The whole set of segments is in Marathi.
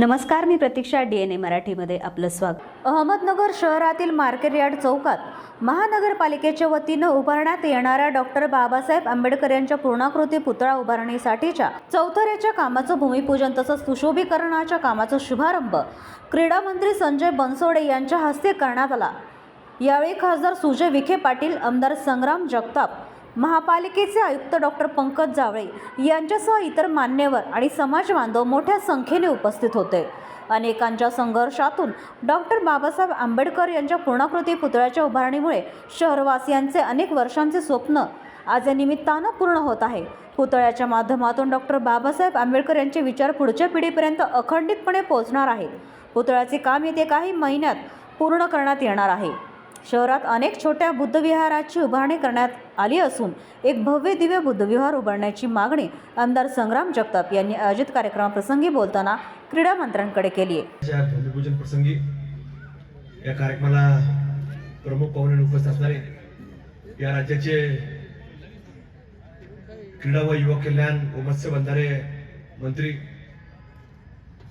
नमस्कार मी प्रतीक्षा डी एन ए मराठीमध्ये आपलं स्वागत. अहमदनगर शहरातील मार्केट यार्ड चौकात महानगरपालिकेच्या वतीनं उभारण्यात येणाऱ्या डॉक्टर बाबासाहेब आंबेडकर यांच्या पूर्णाकृती पुतळा उभारणीसाठीच्या चौथऱ्याच्या कामाचं भूमिपूजन तसंच सुशोभीकरणाच्या कामाचा शुभारंभ क्रीडा मंत्री संजय बनसोडे यांच्या हस्ते करण्यात आला. यावेळी खासदार सुजय विखे पाटील आमदार संग्राम जगताप महापालिकेचे आयुक्त डॉक्टर पंकज जावळे यांच्यासह इतर मान्यवर आणि समाज बांधव मोठ्या संख्येने उपस्थित होते. अनेकांच्या संघर्षातून डॉक्टर बाबासाहेब आंबेडकर यांच्या पूर्णाकृती पुतळ्याच्या उभारणीमुळे शहरवासियांचे अनेक वर्षांचे स्वप्न आज या निमित्तानं पूर्ण होत आहे. पुतळ्याच्या माध्यमातून डॉक्टर बाबासाहेब आंबेडकर यांचे विचार पुढच्या पिढीपर्यंत अखंडितपणे पोहोचणार आहेत. पुतळ्याचे काम येते काही महिन्यात पूर्ण करण्यात येणार आहे. शहरात अनेक छोट्या बुद्धविहाराची उभारणी करण्यात आली असून एक भव्य दिव्य बुद्धविहार उभारण्याची मागणी आमदार संग्राम जगताप यांनी आयोजित कार्यक्रमाप्रसंगी बोलताना क्रीडा मंत्र्यांकडे केली आहे. या भूमिपूजन प्रसंगी या कार्यक्रमाला प्रमुख पाहुणे उपस्थित असणारे या राज्याचे क्रीडा व युवक कल्याण व मत्स्य बंधारे मंत्री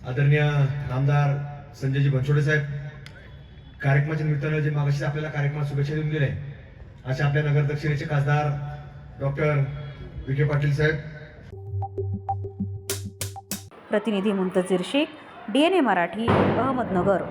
आदरणीय आमदार संजयजी बनसोडे साहेब कार्यक्रमाच्या निमित्तानं जे मागाशी आपल्याला कार्यक्रमात शुभेच्छा देऊन गेले अशा आपल्या नगर दक्षिणेचे खासदार डॉक्टर विखे पाटील साहेब. प्रतिनिधी Muntazir Shaikh D N A Marathi Ahmednagar.